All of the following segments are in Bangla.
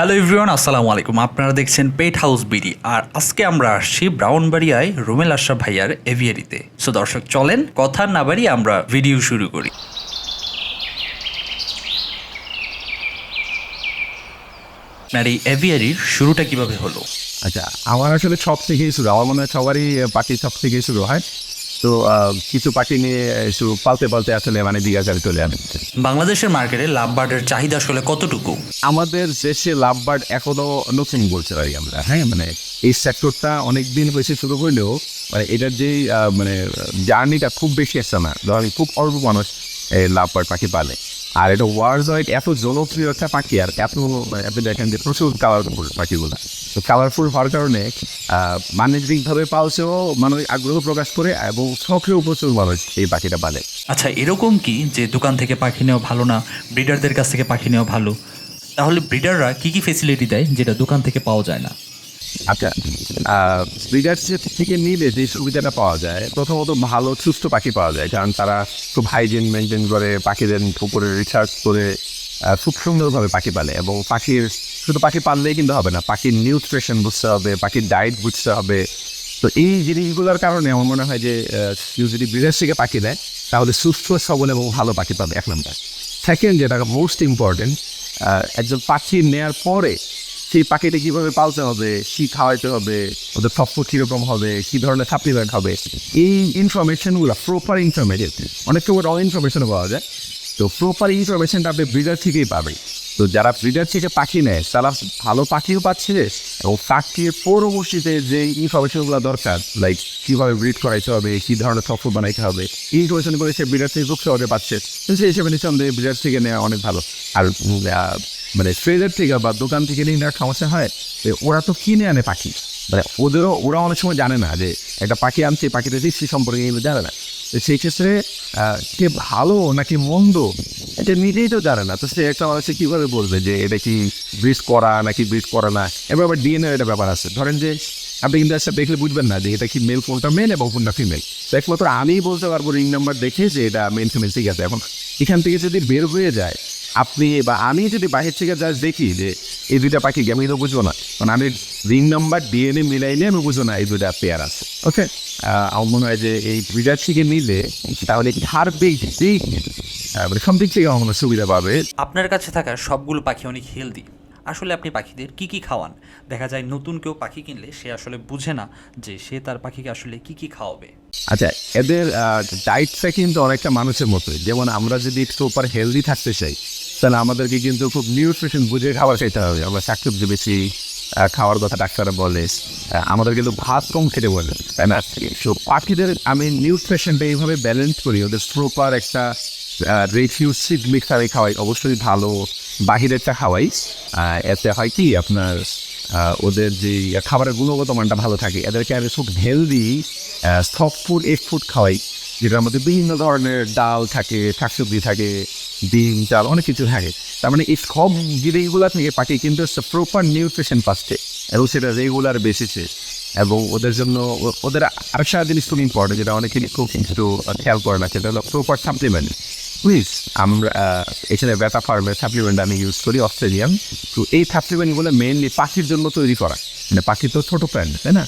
হ্যালো এভরিওয়ান আসসালামু আলাইকুম। আপনারা দেখছেন পেট হাউস বিডি আর আজকে আমরা আসছি ব্রাউনবাড়িয়ায় রুমেল আশরাফ ভাইয়ার এভিয়ারিতে। সো দর্শক, চলেন কথা না বাড়িয়ে আমরা ভিডিও শুরু করি। আপনার এই এভিয়ারির শুরুটা কীভাবে হলো? আচ্ছা আমার আসলে সব থেকেই শুরু, আমার মনে হয় সবারই পাখি সব থেকেই শুরু হয়। তো কিছু পাখি নিয়ে শুরু পালতে পালতে আসলে মানে জিজ্ঞাসারে চলে আসে বাংলাদেশের মার্কেটে লাভ বার্ডের চাহিদা আসলে কতটুকু? আমাদের দেশে লাভ বার্ড এখনও নতুন বলতে পারি আমরা হ্যাঁ মানে এই সেক্টরটা অনেক দিন হয়েছে শুরু করলেও মানে এটার যে মানে জার্নিটা খুব বেশি আসছে না। ধরেন খুব অল্প মানুষ এই লাভ বার্ড পাখি পালে। আর এটা ওয়ার্ল্ড ওয়াইড এত জনপ্রিয় একটা পাখি, আর এত, আপনি দেখেন যে প্রচুর কালারফুল পাখিগুলো। তো কালারফুল হওয়ার কারণে বাণিজ্যিকভাবে পালছেও মানুষ আগ্রহ প্রকাশ করে এবং শখেও প্রচুর মানুষ এই পাখিটা পালে। আচ্ছা এরকম কি যে দোকান থেকে পাখি নেওয়া ভালো না ব্রিডারদের কাছ থেকে পাখি নেওয়া ভালো? তাহলে ব্রিডাররা কি কি ফেসিলিটি দেয় যেটা দোকান থেকে পাওয়া যায় না? আচ্ছা ব্রিডার্সের থেকে নিলে যে সুবিধাটা পাওয়া যায়, প্রথমত ভালো, সুস্থ পাখি পাওয়া যায়। কারণ তারা খুব হাইজিন মেনটেন করে, পাখিদের উপরে রিসার্চ করে খুব সুন্দরভাবে পাখি পালে। এবং পাখির, শুধু পাখি পাললেই কিন্তু হবে না, পাখির নিউট্রিশন বুঝতে হবে, পাখির ডায়েট বুঝতে হবে। তো এই জিনিসগুলোর কারণে আমার মনে হয় যে কেউ যদি ব্রিডার্স থেকে পাখি দেয় তাহলে সুস্থ, সবল এবং ভালো পাখি পাবে, এক নম্বর। সেকেন্ড যেটা মোস্ট ইম্পর্টেন্ট একজন পাখি নেয়ার পরে সেই পাখিটা কীভাবে পালতে হবে? কি খাওয়াইতে হবে? ওদের সফট কীরকম হবে? কি ধরনের সাপ্লিমেন্ট হবে? এই ইনফরমেশনগুলো প্রপার ইনফরমেশন অনেক সময় রং ইনফরমেশনও পাওয়া যায়। তো প্রপার ইনফরমেশনটা আপনি ব্রিডার থেকেই পাবেন। তো যারা ব্রিডার থেকে পাখি নেয়, তারা ভালো পাখিও পাচ্ছে এবং পাখির পরবর্তীতে যে ইনফরমেশনগুলো দরকার লাইক কীভাবে ব্রিড করাইতে হবে, কী ধরনের সফট বানাইতে হবে, এই ইনফরমেশন করে সে ব্রিডার থেকে খুব সহজে পাচ্ছে। তো সেই হিসেবে নিঃসন্দেহে ব্রিডার থেকে নেওয়া অনেক ভালো। আর মানে ট্রেডার থেকে বা দোকান থেকে নিয়ে নেওয়ার সমস্যা হয় ওরা তো কিনে আনে পাখি। মানে ওদেরও, ওরা অনেক সময় জানে না যে একটা পাখি আনছে পাখিটা দিচ্ছি সম্পর্কে এগুলো জানে না। তো সেই ক্ষেত্রে কে ভালো নাকি মন্দ, এটা নিজেই তো জানে না। তো সে একটা মানুষে কীভাবে বলবে যে এটা কি ব্রিজ করা নাকি ব্রিজ করা না? এবার আবার ডিএনএ একটা ব্যাপার আছে। ধরেন যে আপনি কিন্তু একটা দেখলে বুঝবেন না যে এটা কি মেল কোনটা মেল এবং কোনটা ফিমেল তো একমাত্র আমিই বলতে পারব রিং নাম্বার দেখে যে এটা মেল ফিমেল ঠিক আছে। এখন এখান থেকে যদি বের হয়ে যায় আপনি বা আমি যদি বাহির থেকে জাস্ট দেখি যে এই দুইটা পাখি আমি তো বুঝব না কারণ আমি রিং নাম্বার ডিএনএ মিলাইলে আমি বুঝব না এই দুইটা পেয়ার আছে। ওকে আমার মনে হয় যে এই দুইটা থেকে নিলে তাহলে হার বেশি আহ, মানে সব দিক থেকে আমার সুবিধা পাবে। আপনার কাছে থাকা সবগুলো পাখি অনেক হেলদি আসলে আপনি পাখিদের কি কি খাওয়ান? দেখা যায় নতুন কেউ পাখি কিনলে সে আসলে বুঝে না যে সে তার পাখিকে আসলে কি কি খাওয়াবে। আচ্ছা এদের ডায়েটটা কিন্তু অনেকটা মানুষের মতোই। যেমন আমরা যদি একটু ওপর হেলদি থাকতে চাই, তাহলে আমাদেরকে কিন্তু খুব নিউট্রিশন বুঝে খাবার খেতে হবে। আমরা শাকসবজি বেশি খাওয়ার কথা ডাক্তাররা বলে। আমাদের কিন্তু ভাত কম খেতে বলে, তাই না? তো পাখিদের, আমি নিউট্রিশনটা এইভাবে ব্যালেন্স করি, ওদের প্রপার একটা রেফিউজ সিড মিক্স আমি খাওয়াই অবশ্যই ভালো। বাহিরেরটা খাওয়াই। এতে হয় কি আপনার ওদের যে খাবারের গুণগত মানটা ভালো থাকে। এদেরকে আমি খুব healthy soft food egg food খাওয়াই, যেটার মধ্যে বিভিন্ন ধরনের ডাল থাকে, শাকসবজি থাকে, ডিম, চাল, অনেক কিছু থাকে। তার মানে এই সব জিনিসগুলো থেকে পাখি, কিন্তু প্রপার নিউট্রিশন পাচ্ছে এবং সেটা রেগুলার বেসিসে এবং ওদের জন্য ওদের আরেকটা জিনিস খুব ইম্পর্টেন্ট যেটা অনেকেরই খুব একটু খেয়াল করে না, সেটা হলো প্রপার সাপ্লিমেন্ট প্লিজ আমরা এখানে বেটা ফার্মের সাপ্লিমেন্ট আমি ইউজ করি অস্ট্রেলিয়ান তো এই সাপ্লিমেন্টগুলো মেনলি পাখির জন্য তৈরি করা। মানে পাখি তো ছোটো প্রাণী, তাই না?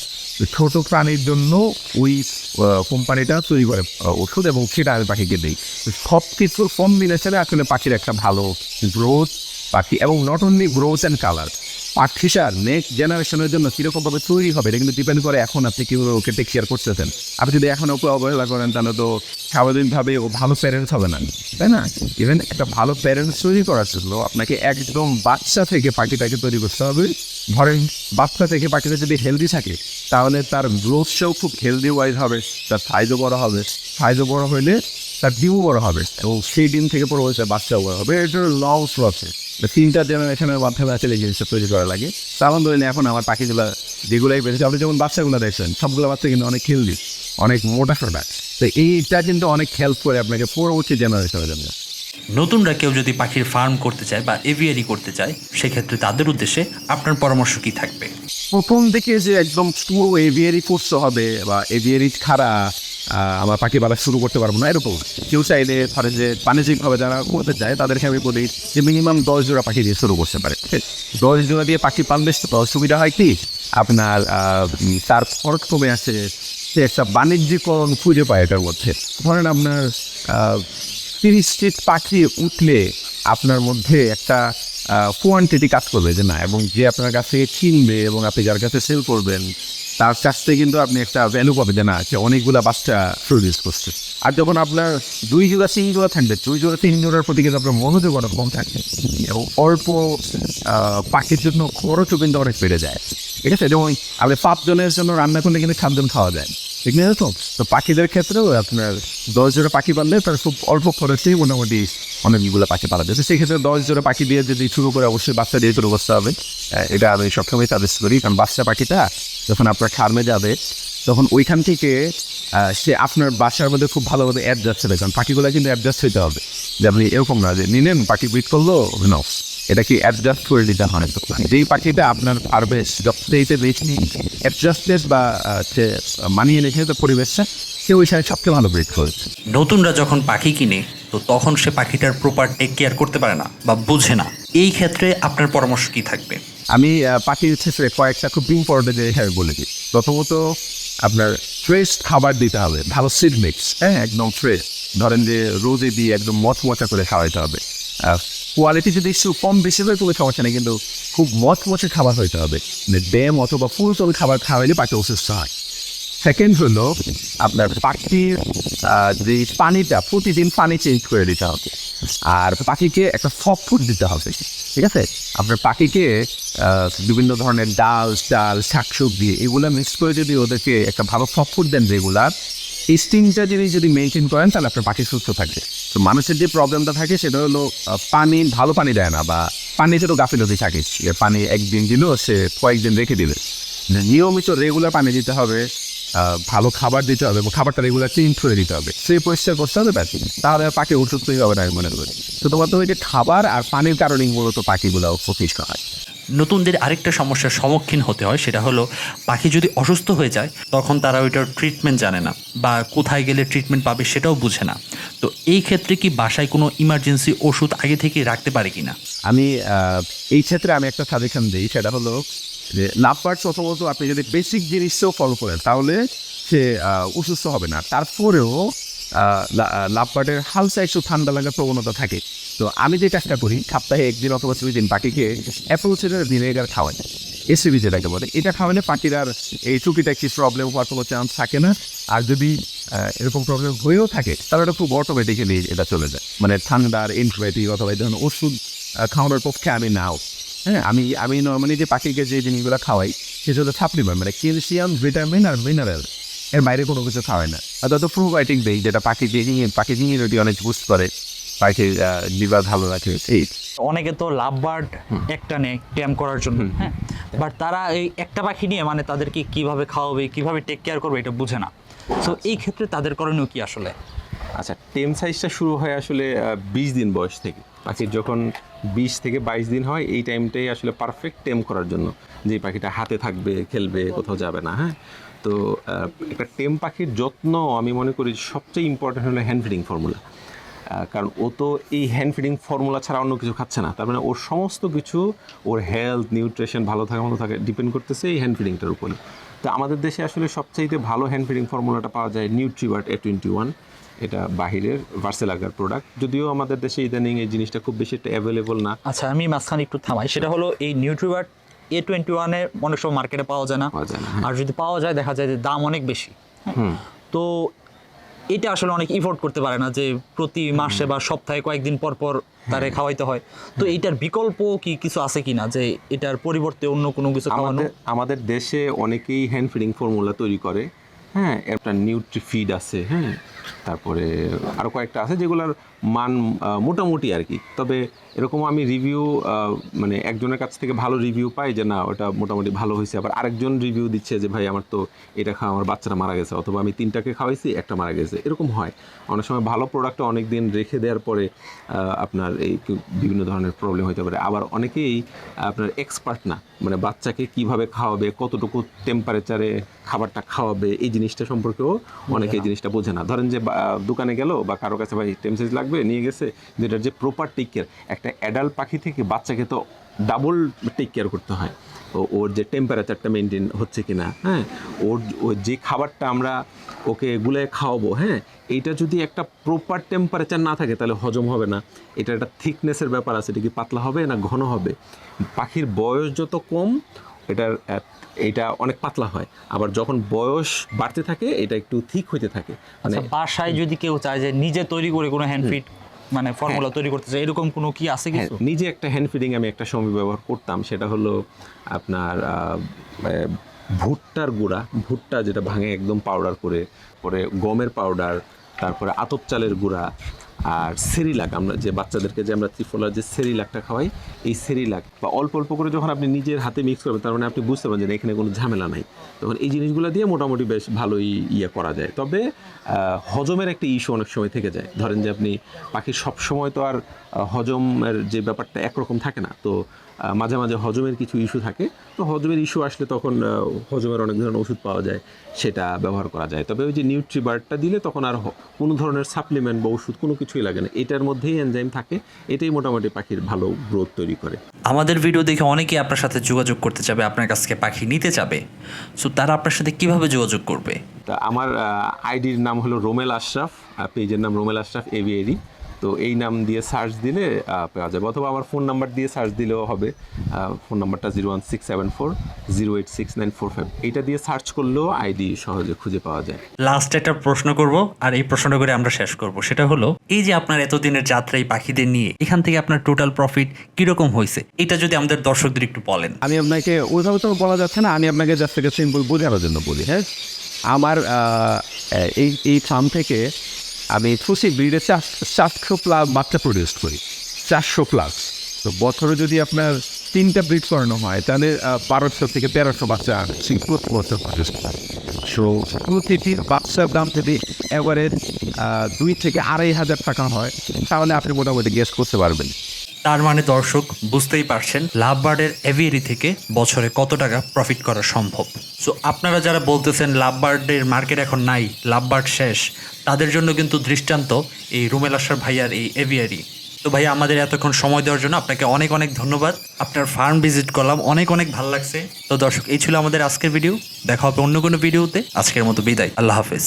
ছোটো প্রাণীর জন্য ওই কোম্পানিটা তৈরি করে ওষুধ এবং সেটা আমি পাখিকে দিই সব কিছুর কম্বিনেশনে আসলে পাখির একটা ভালো গ্রোথ পাখি এবং not only growth and colour পাখিসার next জেনারেশনের জন্য কীরকমভাবে তৈরি হবে, এটা কিন্তু ডিপেন্ড করে এখন আপনি কীভাবে ওকে টেক কেয়ার করতেছেন। আপনি যদি এখন ওকে অবহেলা করেন, তাহলে তো স্বাভাবিকভাবে ও ভালো প্যারেন্টস হবে না। তাই না? ইভেন একটা ভালো প্যারেন্টস তৈরি করার জন্য আপনাকে একদম বাচ্চা থেকে পাখিটাকে তৈরি করতে হবে। ধরেন বাচ্চা থেকে পাখিটা যদি হেলদি থাকে, তাহলে তার গ্রোথটাও খুব হেলদি ওয়াইজ হবে, তার সাইজও বড় হবে। সাইজও বড় হলে তার ডিমও বড় হবে এবং সেই ডিম থেকে পরে হয়েছে বাচ্চাও বড় হবে। এটার লং প্রসেস তিনটা জেনারেশনের মাধ্যমে আসলে জিনিসটা তৈরি করা লাগে। তেমন ধরেন এখন আমার পাখিগুলো যেগুলোই বেঁচেছে আপনি যেমন বাচ্চাগুলো দেখছেন সবগুলো বাচ্চা কিন্তু অনেক হেলদি অনেক মোটা সোটা। তো এইটা কিন্তু অনেক হেল্প করে আপনাকে পরবর্তী জেনারেশনের জন্য। নতুনরা কেউ যদি পাখির ফার্ম করতে চায় বা এভিয়ারি করতে চায় সেক্ষেত্রে তাদের উদ্দেশ্যে আপনার পরামর্শ কি থাকবে? প্রথম থেকে যে একদম পুরো এভিয়ারি করতে হবে বা এভিয়ারি আহ, আমার পাখি পালা শুরু করতে পারব না, এরকম। কেউ চাইলে ধরে যে বাণিজ্যিকভাবে যারা করতে চায় তাদেরকে আমি বলি যে মিনিমাম দশ জোড়া পাখি দিয়ে শুরু করতে পারে দশ জোড়া দিয়ে পাখি পাললে সুবিধা হয় কি? আপনার তার খরচ কমে আসে, সে একটা বাণিজ্যিকরণ খুঁজে পায় এটার মধ্যে। ধরেন আপনার তিরিশটি পাখি উঠলে আপনার মধ্যে একটা কোয়ান্টিটি কাজ করবে, যে না, এবং যে আপনার কাছে কিনবে এবং আপনি যার কাছে সেল করবেন তার কাছ থেকে কিন্তু আপনি একটা ভ্যালু পাবেন যে না সে অনেকগুলো বাচ্চা প্রডিউস করছে। আর যখন আপনার দুই জোড়া, তিন জোড়া থাকবে, দুই জোড়া, তিন জোড়ার প্রতি কিন্তু আপনার মনোযোগ অনেক কম থাকে। এবং অল্প পাখির জন্য খরচও কিন্তু অনেক বেড়ে যায়। ঠিক আছে? যেমন আপনি পাঁচজনের জন্য রান্না করলে কিন্তু খাদ্য খাওয়া যায়। ঠিক না তো তো পাখিদের ক্ষেত্রেও আপনার দশ জোড়া পাখি পাললে তার খুব অল্প খরচেই মোটামুটি অনেকগুলো পাখি পালা যায়। তো সেক্ষেত্রে দশ জোড়া পাখি দিয়ে যদি শুরু করে অবশ্যই বাচ্চা দিয়ে শুরু করতে হবে। এটা আমি সবসময় সাজেস্ট করি। কারণ বাচ্চা পাখিটা যখন আপনার ফার্মে যাবে, তখন ওইখান থেকে সে আপনার বাসার মধ্যে খুব ভালোভাবে অ্যাডজাস্ট হবে কারণ পাখিগুলো কিন্তু অ্যাডজাস্ট হতে হবে। যে আপনি এরকম না যে নিলেন পাখি ব্রিড করল ন এটা কি অ্যাডজাস্ট করে দিতে হয়? যেই পাখিটা আপনার ফার্মে সবচেয়ে বেশি অ্যাডজাস্টেড বা সে মানিয়ে নিয়েছে তো পরিবেশটা, সে ওই সময় সবচেয়ে ভালো ব্রিড করেছে নতুনরা যখন পাখি কিনে, তো তখন সে পাখিটার প্রপার টেক কেয়ার করতে পারে না বা বোঝে না। এই ক্ষেত্রে আপনার পরামর্শ কি থাকবে? আমি পাখির ক্ষেত্রে কয়েকটা খুব ইম্পর্টেন্ট জিনিস আমি বলে দিই। প্রথমত আপনার ফ্রেশ খাবার দিতে হবে। ভালো সিড মিক্স হ্যাঁ একদম ফ্রেশ ধরেন যে রোদে দিয়ে একদম মচমচা করে খাওয়াইতে হবে। কোয়ালিটি যদি একটু কম বেশি হয়, কোনো সমস্যা নেই, কিন্তু খুব মচমচে খাবার হইতে হবে। মানে ড্যাম অথবা ফুল খাবার খাওয়াইলে পাখি অসুস্থ হয়। সেকেন্ড হলো আপনার পাখির যে পানিটা, প্রতিদিন পানি চেঞ্জ করে দিতে হবে। আর পাখিকে একটা সফট ফুড দিতে হবে, ঠিক আছে? আপনার পাখিকে বিভিন্ন ধরনের ডাল ডাল শাকসবজি, এগুলো মিক্স করে যদি ওদেরকে একটা ভালো সফট ফুড দেন রেগুলার এই স্টিংটা যদি যদি মেনটেন করেন, তাহলে আপনার পাখি সুস্থ থাকবে। তো মানুষের যে প্রবলেমটা থাকে, সেটা হলো পানি, ভালো পানি দেয় না, বা পানিতে তো গাফিলতি থাকে। পানি একদিন দিল, সে কয়েকদিন রেখে দিবে। নিয়মিত রেগুলার পানি দিতে হবে। ভালো খাবার দিতে হবে এবং খাবারটা রেগুলার চেঞ্জ করে দিতে হবে। সেই পরিষ্কার করতে হবে ব্যাস তাহলে পাখি অসুস্থই হবে না আমি মনে করি। শুধুমাত্র ওই যে খাবার আর পানির কারণেই মূলত পাখিগুলো প্রতিষ্ঠ হয়। নতুনদের আরেকটা সমস্যার সম্মুখীন হতে হয়, সেটা হলো পাখি যদি অসুস্থ হয়ে যায়, তখন তারা ওইটার ট্রিটমেন্ট জানে না বা কোথায় গেলে ট্রিটমেন্ট পাবে সেটাও বুঝে না। তো এই ক্ষেত্রে কি বাসায় কোনো ইমার্জেন্সি ওষুধ আগে থেকে রাখতে পারে কিনা? আমি এই ক্ষেত্রে আমি একটা সাজেশন দিই, সেটা হলো যে লাভবার্ড প্রথমত আপনি যদি বেসিক জিনিসও ফলো করেন, তাহলে সে অসুস্থ হবে না। তারপরেও লাভবার্ডের হালসা একটু ঠান্ডা লাগার প্রবণতা থাকে। তো আমি যে কাজটা করি, সপ্তাহে একদিন অথবা দুই দিন বাকিকে অ্যাপল সিডার ভিনেগার খাওয়াই। এসিবি যেটাকে বলে এটা খাওয়ালে পাখির আর এই টুকিটাকি প্রবলেম হওয়ার কোনো চান্স থাকে না। আর যদি এরকম প্রবলেম হয়েও থাকে, তাহলে এটা খুব অটোমেটিক্যালি এটা চলে যায়। মানে ঠান্ডার অ্যান্টিবায়োটিক অথবা এই ধরনের ওষুধ খাওয়ানোর পক্ষে আমি নাও। হ্যাঁ আমি আমি নর্মালি যে পাখিকে যে জিনিসগুলো খাওয়াই, সেটা হলো সাপ্লিমেন্ট মানে ক্যালসিয়াম ভিটামিন আর মিনারেল এর বাইরে কোনো কিছু খাওয়াই না। অর্থাৎ প্রোবায়োটিক দেই, যেটা পাখি দিয়ে পাখি ইমিউনিটি অনেক বুস্ট করে পাখির লিভার ভালো রাখে এই অনেকে তো লাভ বার্ড একটা নেয় ট্যাম করার জন্য হ্যাঁ? বাট তারা এই একটা পাখি নিয়ে মানে তাদেরকে কীভাবে খাওয়াবে কীভাবে টেক কেয়ার করবে এটা বুঝে না। তো এই ক্ষেত্রে তাদের করণীয় কি আসলে? আচ্ছা টেম সাইজটা শুরু হয় আসলে বিশ দিন বয়স থেকে। পাখির যখন বিশ থেকে বাইশ দিন হয় এই টাইমটাই আসলে পারফেক্ট টেম করার জন্য। যে পাখিটা হাতে থাকবে খেলবে কোথাও যাবে না হ্যাঁ? তো একটা টেম পাখির যত্ন আমি মনে করি সবচেয়ে ইম্পর্টেন্ট হলো হ্যান্ড ফিডিং ফর্মুলা কারণ ও তো এই হ্যান্ড ফিডিং ফর্মুলা ছাড়া অন্য কিছু খাচ্ছে না। তার মানে ওর সমস্ত কিছু ওর হেলথ নিউট্রিশন ভালো থাকা মতো থাকে ডিপেন্ড করতেছে এই হ্যান্ড ফিডিংটার উপরে তো আমাদের দেশে আসলে সবচাইতে ভালো হ্যান্ড ফিডিং ফর্মুলাটা পাওয়া যায় নিউট্রিওয়ার্ট এ টোয়েন্টি ওয়ান এটা বাহিরের ভার্সেলাগার প্রোডাক্ট যদিও আমাদের দেশে ইদানিং এই জিনিসটা খুব বেশি একটা অ্যাভেলেবল না। আচ্ছা আমি মাঝখানে একটু থামাই। সেটা হলো এই নিউট্রিবার্ট এ টোয়েন্টি ওয়ানে অনেক সময় মার্কেটে পাওয়া যায় না। পাওয়া যায় না, হ্যাঁ। আর যদি পাওয়া যায় দেখা যায় যে দাম অনেক বেশি? তো এটা আসলে অনেক ইফোর্ড করতে পারে না যে প্রতি মাসে বা সপ্তাহে কয়েকদিন পর পর তারে হ্যাঁ। খাওয়াইতে হয়। তো এটার বিকল্প কি কিছু আছে কিনা যে এটার পরিবর্তে অন্য কোনো কিছু খাওয়ানো? আমাদের আমাদের দেশে অনেকেই হ্যান্ড ফিডিং ফর্মুলা তৈরি করে। হ্যাঁ একটা নিউট্রি ফিড আছে হ্যাঁ। তারপরে আরও কয়েকটা আছে যেগুলোর মান মোটামুটি আর কি। তবে এরকম আমি রিভিউ মানে একজনের কাছ থেকে ভালো রিভিউ পাই যে না ওটা মোটামুটি ভালো হয়েছে। আবার আরেকজন রিভিউ দিচ্ছে যে ভাই আমার তো এটা খাওয়া আমার বাচ্চারা মারা গেছে অথবা আমি তিনটাকে খাওয়াইছি একটা মারা গেছে। এরকম হয়। অনেক সময় ভালো প্রোডাক্ট অনেক দিন রেখে দেওয়ার পরে আপনার এই বিভিন্ন ধরনের প্রবলেম হতে পারে। আবার অনেকেই আপনার এক্সপার্ট না মানে বাচ্চাকে কীভাবে খাওয়াবে কতটুকু টেম্পারেচারে খাবারটা খাওয়াবে এই জিনিসটা সম্পর্কেও অনেকে এই জিনিসটা বোঝে না। ধরেন যে দোকানে গেল বা কারও কাছে ভাই টেমসেজ লাগবে? নিয়ে গেছে যেটার যে প্রপার টেক কেয়ার একটা অ্যাডাল্ট পাখি থেকে বাচ্চাকে তো ডাবল টেক কেয়ার করতে হয়। ওর যে টেম্পারেচারটা মেনটেন হচ্ছে কিনা হ্যাঁ? ওর ওর যে খাবারটা আমরা ওকে গুলে খাওয়াবো হ্যাঁ? এইটা যদি একটা প্রপার টেম্পারেচার না থাকে, তাহলে হজম হবে না। এটা একটা থিকনেসের ব্যাপার আছে, এটা কি পাতলা হবে না ঘন হবে? পাখির বয়স যত কম এটার এটা অনেক পাতলা হয়। আবার যখন বয়স বাড়তে থাকে এটা একটু থিক হইতে থাকে। মানে আচ্ছা বাসায় যদি কেউ চায় যে নিজে তৈরি করে কোনো হ্যান্ড ফিট মানে ফর্মুলা তৈরি করতে চায় এরকম কোনো কি আছে হ্যাঁ, কিছু? নিজে একটা হ্যান্ড ফিডিং আমি একটা সময় ব্যবহার করতাম সেটা হলো আপনার ভুট্টার গুঁড়া। ভুট্টা যেটা ভাঙে একদম পাউডার করে পরে গমের পাউডার তারপরে আতপ চালের গুঁড়া আর সেরিলাক, আমরা যে বাচ্চাদেরকে যে আমরা ত্রিফলার যে সেরিলাকটা খাওয়াই, এই সেরিলাক, বা অল্প অল্প করে যখন আপনি নিজের হাতে মিক্স করবেন, তার মানে আপনি বুঝতে পারবেন যে এখানে কোনো ঝামেলা নাই। তখন এই জিনিসগুলো দিয়ে মোটামুটি বেশ ভালোই ইয়ে করা যায়। তবে হজমের একটা ইস্যু অনেক সময় থেকে যায়। ধরেন যে আপনি পাখি সব সময় তো আর হজমের যে ব্যাপারটা একরকম থাকে না, তো মাঝে মাঝে হজমের কিছু ইস্যু থাকে। তো হজমের ইস্যু আসলে তখন হজমের অনেক ধরনের ওষুধ পাওয়া যায় সেটা ব্যবহার করা যায়। তবে ওই যে নিউট্রিবারটা দিলে তখন আর কোনো ধরনের সাপ্লিমেন্ট বা ওষুধ কোনো কিছুই লাগে না। এটার মধ্যেই এনজাইম থাকে এটাই মোটামুটি পাখির ভালো গ্রোথ তৈরি করে। আমাদের ভিডিও দেখে অনেকেই আপনার সাথে যোগাযোগ করতে চাবে আপনার কাছ থেকে পাখি নিতে চাবে। সো তারা আপনার সাথে কীভাবে যোগাযোগ করবে? তা আমার আইডির নাম হলো রোমেল আশরাফ পেজের নাম রোমেল আশরাফ এভিএরি তো এই নাম দিয়ে সার্চ দিলে পাওয়া যাবে। অথবা আমার ফোন নাম্বার দিয়ে সার্চ দিলেও হবে। ফোন নাম্বারটা zero one six seven four zero eight six nine four five এইটা দিয়ে সার্চ করলেও আইডি সহজে খুঁজে পাওয়া যায়। লাস্ট একটা প্রশ্ন করব আর এই প্রশ্নটা করে আমরা শেষ করব। সেটা হলো এই যে আপনার এতদিনের যাত্রা এই পাখিদের নিয়ে এখান থেকে আপনার টোটাল প্রফিট কীরকম হয়েছে? এটা যদি আমাদের দর্শকদের একটু বলেন। আমি আপনাকে ওইভাবে তো বলা যাচ্ছে না আমি আপনাকে জাস্ট থেকে সিম্পল বোঝানোর জন্য বলি হ্যাঁ? আমার এই এই ফার্ম থেকে আমি খুশি ব্রিডে চার চারশো প্লাস বাচ্চা প্রডিউস করি। চারশো প্লাস তো বছরে যদি আপনার তিনটা ব্রিড করানো হয় তাহলে বারোশো থেকে তেরোশো বাচ্চা প্রতি বছর প্রডিউস করে। সো প্রতিটি বাচ্চার দাম যদি এবারের দুই থেকে আড়াই হাজার টাকা হয় তাহলে আপনি মোটামুটি গেস করতে পারবেন। তার মানে দর্শক বুঝতেই পারছেন লাভবার্ডের এভিয়ারি থেকে বছরে কত টাকা প্রফিট করা সম্ভব। সো আপনারা যারা বলতেছেন লাভবার্ডের মার্কেট এখন নাই লাভবার্ড শেষ তাদের জন্য কিন্তু দৃষ্টান্ত এই রুমেল আসার ভাইয়ার এই এভিয়ারি তো ভাই আমাদের এতক্ষণ সময় দেওয়ার জন্য আপনাকে অনেক অনেক ধন্যবাদ। আপনার ফার্ম ভিজিট করলাম, অনেক অনেক ভালো লাগছে। তো দর্শক, এই ছিল আমাদের আজকের ভিডিও দেখা হবে অন্য কোনো ভিডিওতে আজকের মতো বিদায়। আল্লাহ হাফেজ।